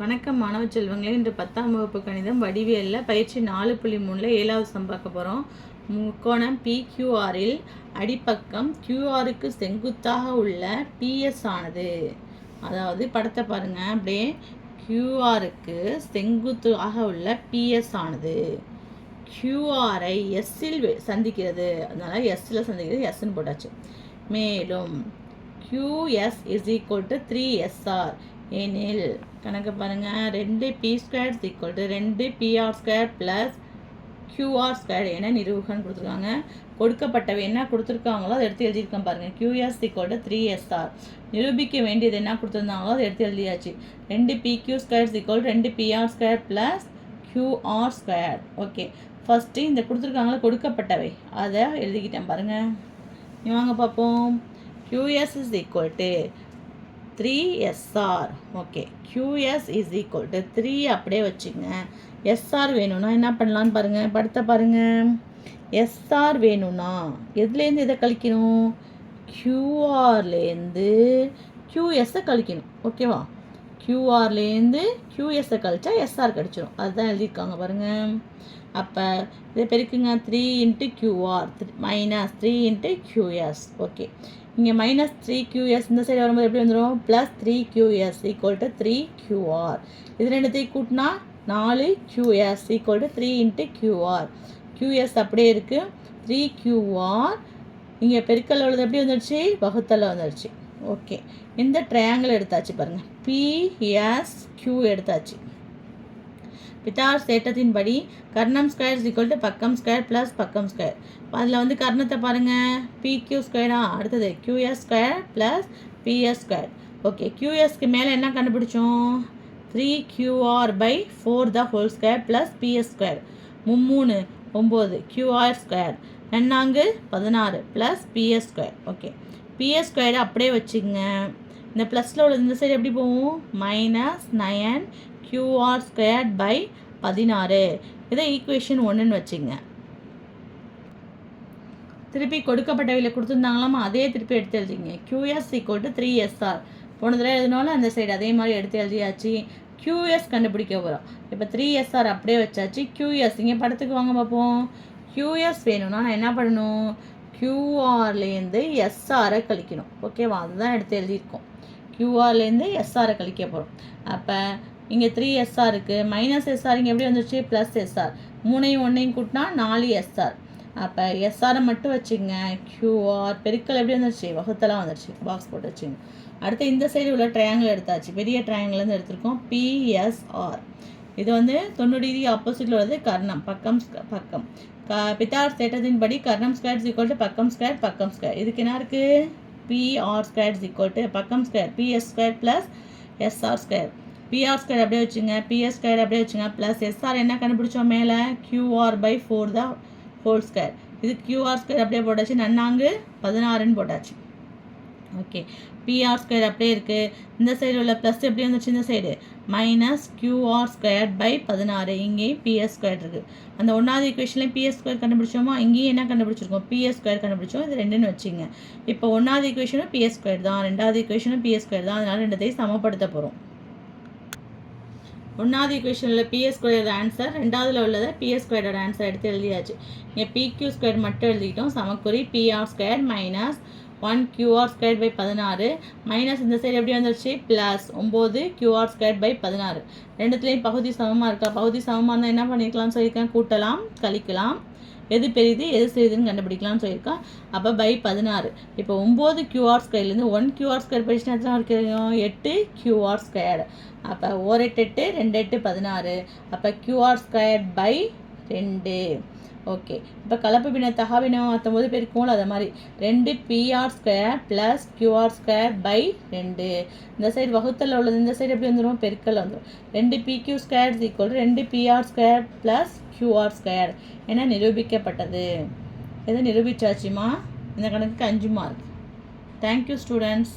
வணக்கம் மாணவ செல்வங்களே இன்று பத்தாம் வகுப்பு கணிதம் வடிவியலில் பயிற்சி நாலு புள்ளி மூணில் ஏழாவது சம் பார்க்க போகிறோம் முக்கோணம் பிக்யூஆரில் அடிப்பக்கம் கியூஆருக்கு செங்குத்தாக உள்ள பிஎஸ் ஆனது. அதாவது படத்தை பாருங்கள் அப்படியே கியூஆருக்கு செங்குத்தாக உள்ள பிஎஸ் ஆனது. கியூஆரை எஸ்ஸில் சந்திக்கிறது. அதனால் எஸ்ஸில் சந்திக்கிறது எஸ்ன்னு போட்டாச்சு. மேலும் QS is equal to three SR எனில் கணக்கு பாருங்கள் ரெண்டு பி ஸ்கொயர் ஈக்குவல் டு ரெண்டு PR square plus QR square என நிரூபகன் கொடுத்துருக்காங்க. கொடுக்கப்பட்டவை என்ன கொடுத்துருக்காங்களோ அதை எடுத்து எழுதியிருக்கேன் பாருங்கள் QS equal to three SR நிரூபிக்க வேண்டியது என்ன கொடுத்துருந்தாங்களோ அதை எடுத்து எழுதியாச்சு. ரெண்டு பிக்யூ ஸ்கொயர் ஈக்குவல் ரெண்டு PR square plus QR square okay first இந்த கொடுத்துருக்காங்களா கொடுக்கப்பட்டவை. அதை எழுதிக்கிட்டேன் பாருங்கள் வாங்க பார்ப்போம் QS is equal to three SR okay QS is equal to three அப்படியே வச்சுங்க எஸ்ஆர் வேணும்னா என்ன பண்ணலான்னு பாருங்கள் படுத்த பாருங்கள் எஸ்ஆர் வேணும்னா எதுலேருந்து இதை கழிக்கணும்? கியூஆர்லேருந்து QSஐ கழிக்கணும். ஓகேவா கியூஆர்லேருந்து கியூஎஸ்ஸை கழிச்சா எஸ்ஆர் கிடச்சிரும். அதுதான் எழுதியிருக்காங்க பாருங்கள் அப்போ இதை பெருக்குங்க. Three into QR minus three into QS okay இங்கே மைனஸ் த்ரீ கியூஎஸ் இந்த சைடு வரும்போது எப்படி வந்துடும் plus three QS equal to three QR இது ரெண்டுத்தையும் கூட்டினா நாலு QS equal to three into QR QS அப்படியே இருக்குது த்ரீ கியூஆர் இங்கே பெருக்கல் உள்ளது எப்படி வந்துடுச்சு வகுத்தல வந்துடுச்சு ஓகே இந்த ட்ரையாங்கிள் எடுத்தாச்சு பாருங்கள் பிஎஸ் கியூ எடுத்தாச்சு. பித்தார் தேட்டத்தின்படி கர்ணம் ஸ்கொயர் ஈக்குவல் டு பக்கம் ஸ்கொயர் ப்ளஸ் பக்கம் ஸ்கொயர் அதில் வந்து கர்ணத்தை பாருங்கள் பிக்யூ ஸ்கொயரா அடுத்தது QS square plus PS square okay கியூஎஸ்க்கு மேலே என்ன கண்டுபிடிச்சோம்? Three QR by four the whole square plus PS square மும்மூணு ஒம்பது கியூஆர் ஸ்கொயர் நன்னாங்கு பதினாறு plus PS square okay PS square அப்படியே வச்சுக்கோங்க. இந்த ப்ளஸில் உள்ள இந்த சைடு எப்படி போகும்? Minus nine QR squared by பதினாறு. இதை ஈக்குவேஷன் ஒன்றுன்னு வச்சுங்க. திருப்பி கொடுக்கப்பட்டவையில் கொடுத்துருந்தாங்களாமா? அதே திருப்பி எடுத்து எழுதிங்க. QS equal to three SR போன தடவை எழுதினாலும் அந்த சைடு அதே மாதிரி எடுத்து எழுதியாச்சு. கியூஎஸ் கண்டுபிடிக்க போகிறோம் இப்போ த்ரீ எஸ்ஆர் அப்படியே வச்சாச்சு. கியூஎஸ் இங்கே படத்துக்கு வாங்க பார்ப்போம் கியூஎஸ் வேணும்னா நான் என்ன பண்ணணும்? கியூஆர்லேருந்து எஸ்ஆரை கழிக்கணும். ஓகேவா? அதுதான் எடுத்து எழுதியிருக்கோம். கியூஆர்லேருந்து எஸ்ஆரை கழிக்க போகிறோம் அப்போ இங்கே த்ரீ எஸ்ஆர் இருக்குது மைனஸ் எஸ்ஆர் இங்கே எப்படி வந்துச்சு ப்ளஸ் எஸ்ஆர் மூணையும் ஒன்றையும் கூட்டினா நாலு எஸ்ஆர் அப்போ எஸ்ஆரை மட்டும் வச்சுங்க. க்யூஆர் பெருக்கல் எப்படி வந்துருச்சு? வகுத்தெல்லாம் வந்துருச்சு. பாக்ஸ் போட்டு வச்சுங்க. அடுத்து இந்த சைடு உள்ள ட்ரையாங்கிள் எடுத்தாச்சு. பெரிய ட்ரையாங்கிள்லேருந்து எடுத்திருக்கோம். பிஎஸ்ஆர் இது வந்து தொண்ணூறு டிகிரி ஆப்போசிட்டில் உள்ளது கர்ணம். பக்கம் பக்கம். க பித்தார் தேட்டத்தின்படி கர்ணம் ஸ்கொயர் ஈக்குவல் டு பக்கம் ஸ்கொயர் பக்கம் ஸ்கொயர் இதுக்கு என்ன இருக்குது பிஆர் ஸ்கொயர் ஈக்குவல் டு பக்கம் square PS square plus SR square PR square அப்படியே வச்சுங்க பிஎஸ் ஸ்கொயர் அப்படியே வச்சுங்க ப்ளஸ் எஸ்ஆர் என்ன கண்டுபிடிச்சோம் மேலே? கியூஆர் பை ஃபோர் தான் ஹோல் ஸ்கொயர் இது கியூஆர் ஸ்கொயர் அப்படியே போட்டாச்சு நன்னாங்கு பதினாறுன்னு போட்டாச்சு. ஓகே பிஆர் ஸ்கொயர் அப்படியே இருக்குது இந்த சைடு உள்ள ப்ளஸ் எப்படி வந்துச்சு இந்த side minus QR square by பதினாறு. இங்கேயும் பிஎஸ் ஸ்கொயர் இருக்குது அந்த ஒன்றாவது ஈக்குவேஷன்லேயும் பிஎஸ் ஸ்கொயர் கண்டுபிடிச்சோமா? இங்கேயும் என்ன கண்டுபிடிச்சிருக்கோம்? பிஎஸ் ஸ்கொயர் கண்டுபிடிச்சோம். இது ரெண்டுன்னு வச்சுங்க. இப்போ ஒன்றாவது ஈக்குவேஷனும் பிஎஸ் ஸ்கொயர் தான். ரெண்டாவது ஈக்குவேஷனும் பிஎஸ் ஸ்கொயர் தான். அதனால் ரெண்டத்தையும் சமப்படுத்த போகிறோம் ஒன்றாவது ஈக்குவேஷனில் பிஎஸ் ஸ்கொயரோட ஆன்சர் ரெண்டாவதுல உள்ளதை பிஎஸ் ஸ்கொயரோட ஆன்சர் எடுத்து எழுதியாச்சு. இங்கே பிக்யூ ஸ்கொயர் மட்டும் எழுதிக்கிட்டோம். சமக்குறி PR square minus one QR square by பதினாறு. மைனஸ் இந்த சைடு எப்படி வந்துருச்சு? ப்ளஸ் ஒம்பது கியூஆர் ஸ்கொயர் பை பதினாறு. ரெண்டுத்துலேயும் பகுதி சமமாக இருக்கா? பகுதி சமமாக இருந்தால் என்ன பண்ணிக்கலாம்னு சொல்லியிருக்கேன். கூட்டலாம் கழிக்கலாம். எது பெரியது எது சிறிதுன்னு கண்டுபிடிக்கலாம்னு சொல்லியிருக்கா. அப்போ பை பதினாறு. இப்போ ஒம்பது கியூஆர் ஸ்கொயர்லேருந்து ஒன் கியூஆர் ஸ்கொயர் படிச்சுனா எத்தனை இருக்கிறோம் எட்டு கியூஆர் ஸ்கொயர் அப்போ ஓர் எட்டு எட்டு ரெண்டு எட்டு பதினாறு. அப்போ கியூஆர் ஸ்கொயர் பை ரெண்டு. ஓகே. இப்போ கலப்பு பின்ன தகாபினம் பத்தொம்போது பேருக்கும் அதை மாதிரி. ரெண்டு PR square plus QR square by ரெண்டு. இந்த சைடு வகுத்தல் உள்ளது இந்த சைடு எப்படி வந்துடும் பெருக்கல் வந்துடும் ரெண்டு பிக்யூ ஸ்கொயர் ஈக்குவல் ரெண்டு PR square plus QR square என நிரூபிக்கப்பட்டது. எதை நிரூபிச்சாச்சுமா? இந்த கணக்குக்கு அஞ்சு மார்க் தேங்க்யூ ஸ்டூடெண்ட்ஸ்